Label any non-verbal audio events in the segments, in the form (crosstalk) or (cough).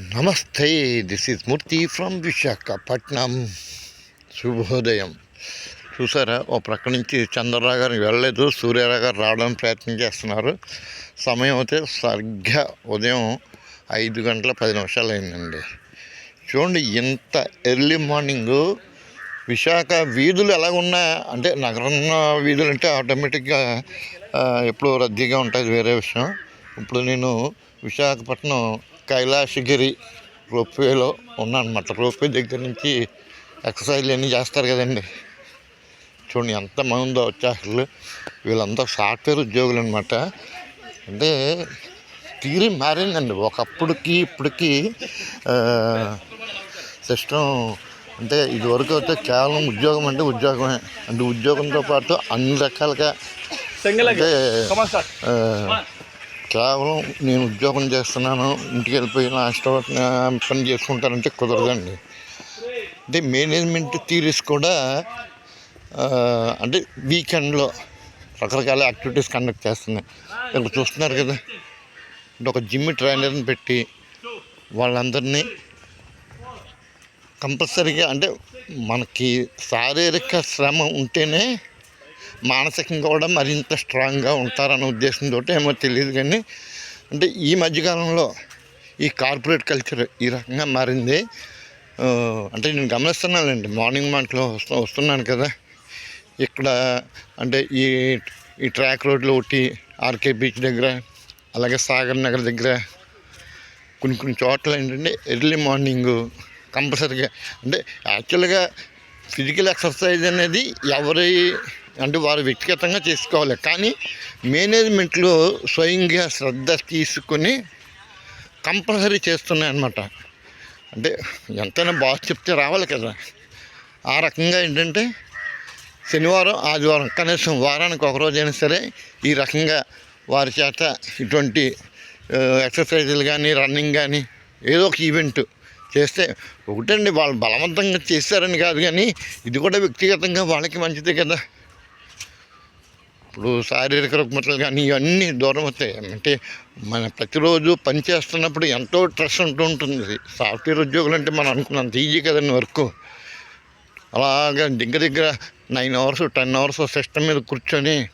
నమస్తే this is Murthy from Visakhapatnam శుభోదయం చూసారా ఓ ప్రక్క నుంచి చంద్రరావు గారు వెళ్ళలేదు సూర్యరావు గారు రావడానికి ప్రయత్నం చేస్తున్నారు. సమయం అయితే సరిగ్గా ఉదయం ఐదు గంటల పది నిమిషాలు అయిందండి. చూడండి ఇంత ఎర్లీ మార్నింగు విశాఖ వీధులు ఎలా ఉన్నాయా? అంటే నగరం వీధులు అంటే ఆటోమేటిక్గా ఎప్పుడు ఎప్పుడూ రద్దీగా ఉంటుంది వేరే విషయం. ఇప్పుడు నేను విశాఖపట్నం కైలాసగిరి రోప్వేలో ఉన్నానమాట రోప్వే దగ్గర నుంచి ఎక్సర్సైజ్లు అన్నీ చేస్తారు కదండి. చూడండి ఎంతమంది ఉందో వచ్చాకలు వీళ్ళంతా సాఫ్ట్వేర్ ఉద్యోగులు అనమాట అంటే తీరి మారిందండి ఒకప్పటికి ఇప్పటికి సిస్టమ్ అంటే ఇదివరకు అయితే కేవలం ఉద్యోగం అంటే ఉద్యోగమే. అంటే ఉద్యోగంతో పాటు అన్ని రకాలుగా అంటే కేవలం నేను ఉద్యోగం చేస్తున్నాను ఇంటికి వెళ్ళిపోయి నా ఇష్టపడిన పని చేసుకుంటానంటే కుదరదండి. అంటే మేనేజ్మెంట్ థీరీస్ కూడా అంటే వీకెండ్లో రకరకాల యాక్టివిటీస్ కండక్ట్ చేస్తున్నాయి. ఇక్కడ చూస్తున్నారు కదా అంటే ఒక జిమ్ ట్రైనర్ని పెట్టి వాళ్ళందరినీ కంపల్సరీగా అంటే మనకి శారీరక శ్రమ ఉంటేనే మానసికంగా కూడా మరింత స్ట్రాంగ్గా ఉంటారన్న ఉద్దేశంతో ఏమో తెలియదు కానీ అంటే ఈ మధ్యకాలంలో ఈ కార్పొరేట్ కల్చర్ ఈ రకంగా మారింది. అంటే నేను గమనిస్తున్నానండి మార్నింగ్ మాటలో వస్తు వస్తున్నాను కదా. ఇక్కడ అంటే ఈ ఈ ట్రాక్ రోడ్లో ఒకటి ఆర్కే బీచ్ దగ్గర అలాగే సాగర్ నగర్ దగ్గర కొన్ని కొన్ని చోట్ల ఏంటంటే ఎర్లీ మార్నింగ్ కంపల్సరీగా అంటే యాక్చువల్గా ఫిజికల్ ఎక్సర్సైజ్ అనేది ఎవరి అంటే వారు వ్యక్తిగతంగా చేసుకోవాలి. కానీ మేనేజ్మెంట్లో స్వయంగా శ్రద్ధ తీసుకొని కంపల్సరీ చేస్తున్నాయి అన్నమాట అంటే ఎంతైనా బాస్ చెప్తే రావాలి కదా. ఆ రకంగా ఏంటంటే శనివారం ఆదివారం కనీసం వారానికి ఒక రోజైనా సరే ఈ రకంగా వారి చేత ఇటువంటి ఎక్సర్సైజులు కానీ రన్నింగ్ కానీ ఏదో ఒక ఈవెంట్ చేస్తే ఒకటండి వాళ్ళు బలవంతంగా చేస్తారని కాదు కానీ ఇది కూడా వ్యక్తిగతంగా వాళ్ళకి మంచిదే కదా. ఇప్పుడు శారీరక రుగ్మతలు కానీ ఇవన్నీ దూరం అవుతాయి. అంటే మన ప్రతిరోజు పని చేస్తున్నప్పుడు ఎంతో స్ట్రెస్ ఉంటూ ఉంటుంది. సాఫ్ట్వేర్ ఉద్యోగులు అంటే మనం అనుకున్నంత ఈజీ కదండి వర్క్. అలాగా దగ్గర దగ్గర nine hours ten hours system మీద కూర్చొని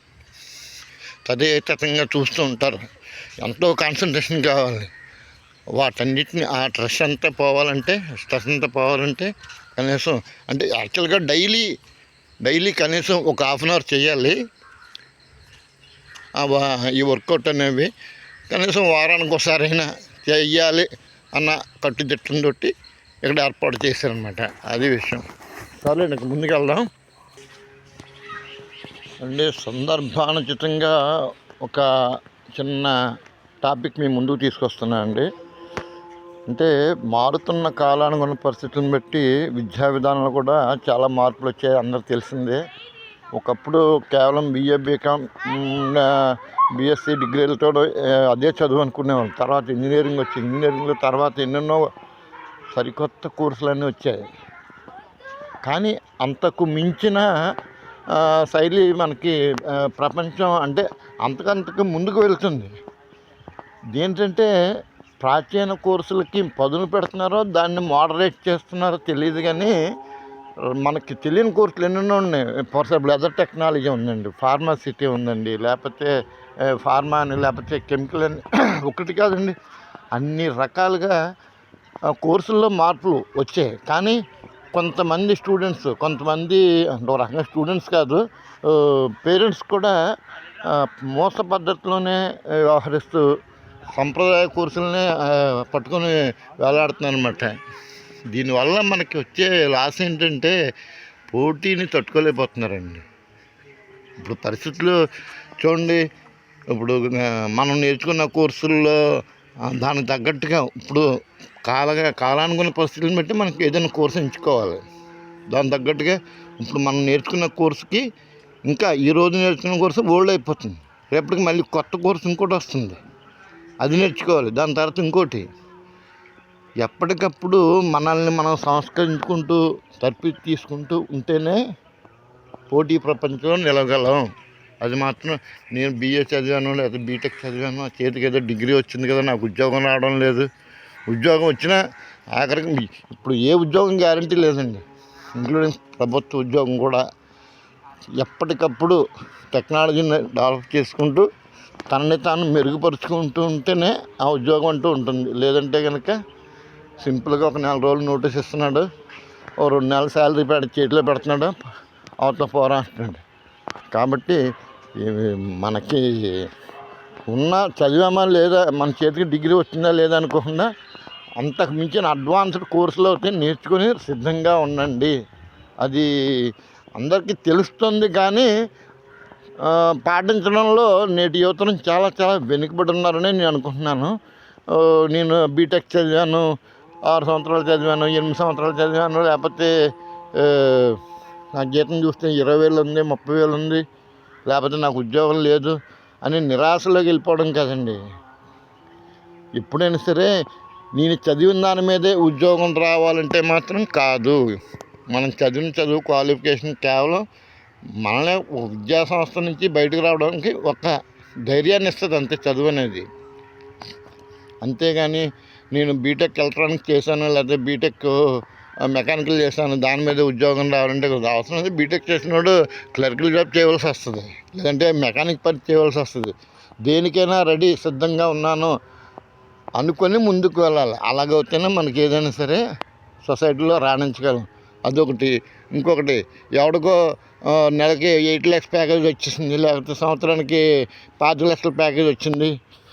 తదేతతంగా చూస్తూ ఉంటారు. ఎంతో కాన్సన్ట్రేషన్ కావాలి. వాటన్నిటిని ఆ స్ట్రెస్ అంతా పోవాలంటే స్ట్రెస్ అంతా పోవాలంటే కనీసం అంటే యాక్చువల్గా డైలీ డైలీ కనీసం ఒక హాఫ్ అన్ అవర్ చేయాలి. ఈ వర్కౌట్ అనేవి కనీసం వారానికి ఒకసారైనా చెయ్యాలి అన్న కట్టుదిట్టంతో ఇక్కడ ఏర్పాటు చేశారనమాట అది విషయం. సరే నాకు ముందుకు వెళ్దాం అంటే సందర్భానుచితంగా ఒక చిన్న టాపిక్ మీ ముందుకు తీసుకొస్తున్నానండి అంటే మారుతున్న కాలానుగుణ పరిస్థితులను బట్టి విద్యా విధానాలు కూడా చాలా మార్పులు వచ్చాయి అందరికి తెలిసిందే. ఒకప్పుడు కేవలం బిఏ బీకామ్ బీఎస్సీ డిగ్రీలతో అదే చదువు అనుకునేవాళ్ళం. తర్వాత ఇంజనీరింగ్ వచ్చి ఇంజనీరింగ్ తర్వాత ఎన్నెన్నో సరికొత్త కోర్సులన్నీ వచ్చాయి. కానీ అంతకు మించిన శైలి మనకి ప్రపంచం అంటే అంతకంతకు ముందుకు వెళ్తుంది. ఏంటంటే ప్రాచీన కోర్సులకి పదును పెడుతున్నారో దాన్ని మోడరేట్ చేస్తున్నారో తెలియదు కానీ మనకి తెలియని కోర్సులు ఎన్నెన్నో ఉన్నాయి. ఫర్ లెదర్ టెక్నాలజీ ఉందండి. ఫార్మాసిటీ ఉందండి. లేకపోతే ఫార్మా అని లేకపోతే కెమికల్ అని (coughs) ఒకటి కాదండి. అన్ని రకాలుగా కోర్సుల్లో మార్పులు వచ్చాయి. కానీ కొంతమంది స్టూడెంట్స్ కొంతమంది అంటే ఒక రకంగా స్టూడెంట్స్ కాదు పేరెంట్స్ కూడా మోస పద్ధతిలోనే వ్యవహరిస్తూ సంప్రదాయ కోర్సులనే పట్టుకొని వేలాడుతున్నారు అనమాట దీనివల్ల మనకి వచ్చే లాస్ ఏంటంటే పోటీని తట్టుకోలేకపోతున్నారండి. ఇప్పుడు పరిస్థితులు చూడండి ఇప్పుడు మనం నేర్చుకున్న కోర్సుల్లో దానికి తగ్గట్టుగా ఇప్పుడు కాలగా కాలానుగుణ పరిస్థితులను బట్టి మనకి ఏదైనా కోర్సు ఎంచుకోవాలి. దానికి తగ్గట్టుగా ఇప్పుడు మనం నేర్చుకున్న కోర్సుకి ఇంకా ఈ రోజు నేర్చుకున్న కోర్సు ఓల్డ్ అయిపోతుంది. రేపటికి మళ్ళీ కొత్త కోర్సు ఇంకోటి వస్తుంది. అది నేర్చుకోవాలి. దాని తర్వాత ఇంకోటి ఎప్పటికప్పుడు మనల్ని మనం సంస్కరించుకుంటూ తర్పి తీసుకుంటూ ఉంటేనే పోటీ ప్రపంచంలో నిలగలం అది మాత్రం నేను బీఏ చదివాను లేదా బీటెక్ చదివాను చేతికి ఏదో డిగ్రీ వచ్చింది కదా నాకు ఉద్యోగం రావడం లేదు. ఉద్యోగం వచ్చినా ఆఖరికి ఇప్పుడు ఏ ఉద్యోగం గ్యారంటీ లేదండి. ఇంక్లూడింగ్ ప్రభుత్వ ఉద్యోగం కూడా. ఎప్పటికప్పుడు టెక్నాలజీని డెవలప్ చేసుకుంటూ తనని తాను మెరుగుపరుచుకుంటూ ఉంటేనే ఆ ఉద్యోగం అంటూ ఉంటుంది. లేదంటే కనుక సింపుల్గా ఒక నెల రోజులు నోటీస్ ఇస్తున్నాడు. ఓ రెండు నెలల శాలరీ పెడ చేతిలో పెడుతున్నాడు. అవతల పోరా కాబట్టి మనకి ఉన్న చదివామా లేదా మన చేతికి డిగ్రీ వచ్చిందా లేదా అనుకోకుండా అంతకు మించిన అడ్వాన్స్డ్ కోర్సులు అయితే నేర్చుకుని సిద్ధంగా ఉండండి. అది అందరికీ తెలుస్తుంది కానీ పాటించడంలో నేటి యువతరం చాలా చాలా వెనుకబడి ఉన్నారని నేను అనుకుంటున్నాను. నేను బీటెక్ చదివాను. ఆరు సంవత్సరాలు చదివాను ఎనిమిది సంవత్సరాలు చదివాను లేకపోతే నా జీతం చూస్తే ఇరవై వేలు ఉంది ముప్పై వేలు ఉంది లేకపోతే నాకు ఉద్యోగం లేదు అని నిరాశలోకి వెళ్ళిపోవడం కదండి. ఎప్పుడైనా సరే నేను చదివిన దాని మీదే ఉద్యోగం రావాలంటే మాత్రం కాదు. మనం చదివిన చదువు క్వాలిఫికేషన్ కేవలం మనల్ని విద్యా సంస్థ నుంచి బయటకు రావడానికి ఒక ధైర్యాన్ని ఇస్తుంది అంతే చదువు అనేది. అంతేగాని నేను బీటెక్ ఎలక్ట్రానిక్స్ చేశాను లేకపోతే బీటెక్ మెకానికల్ చేశాను. దాని మీద ఉద్యోగం రావాలంటే అవసరం అయితే బీటెక్ చేసినోడు క్లర్కల్ జాబ్ చేయవలసి వస్తుంది. లేదంటే మెకానిక్ పని చేయవలసి వస్తుంది. దేనికైనా రెడీ సిద్ధంగా ఉన్నాను అనుకొని ముందుకు వెళ్ళాలి. అలాగైతేనే మనకి ఏదైనా సరే సొసైటీలో రాణించగలం. అదొకటి. ఇంకొకటి ఎవడికో నెలకి ఎయిట్ ల్యాక్స్ ప్యాకేజ్ వచ్చేసింది లేకపోతే సంవత్సరానికి పాతి లక్షల ప్యాకేజ్ వచ్చింది.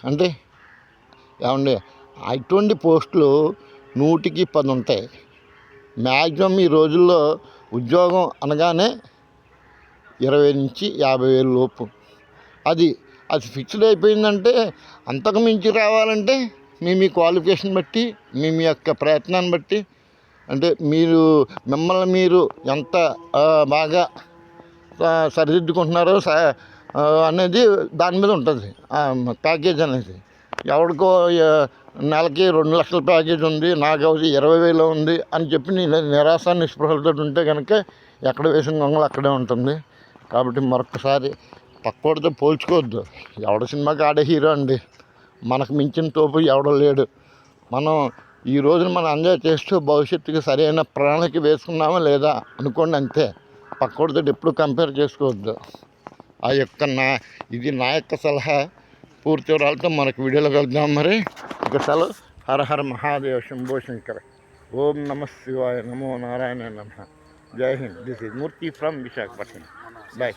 అంటే ఏమండి? అటువంటి పోస్టులు నూటికి పది ఉంటాయి. మ్యాక్సిమం ఈ రోజుల్లో ఉద్యోగం అనగానే ఇరవై నుంచి యాభై వేలు లోపు. అది అది ఫిక్స్డ్ అయిపోయిందంటే అంతకు మించి రావాలంటే మీ మీ క్వాలిఫికేషన్ బట్టి మీ మీ యొక్క ప్రయత్నాన్ని బట్టి అంటే మీరు మిమ్మల్ని మీరు ఎంత బాగా సరిదిద్దుకుంటున్నారో అనేది దాని మీద ఉంటుంది. ప్యాకేజ్ అనేది. ఎవరికో నెలకి రెండు లక్షల ప్యాకేజ్ ఉంది నాకు అది ఇరవై వేలు ఉంది అని చెప్పి నేను నిరాశ నిస్పృహలతో ఉంటే కనుక ఎక్కడ వేసిన గొంగలు అక్కడే ఉంటుంది. కాబట్టి మరొకసారి పక్కోడితో పోల్చుకోవద్దు. ఎవడ సినిమాకి ఆడే హీరో అండి? మనకు మించిన తోపు ఎవడో లేడు. మనం ఈ రోజున మనం ఎంజాయ్ చేస్తూ భవిష్యత్తుకి సరైన ప్రణాళిక వేసుకున్నామా లేదా అనుకోండి అంతే. పక్కోడితో ఎప్పుడు కంపేర్ చేసుకోవద్దు. ఆ యొక్క నా ఇది నా యొక్క సలహా. పూర్తి వివరాలతో మనకు వీడియోలో కలుద్దాం మరి ఇక సెలవు హర హర మహాదేవ శంభో శంకర ఓం నమ శివాయ నమో నారాయణ నమ జై Hind this is Murthy from Visakhapatnam bye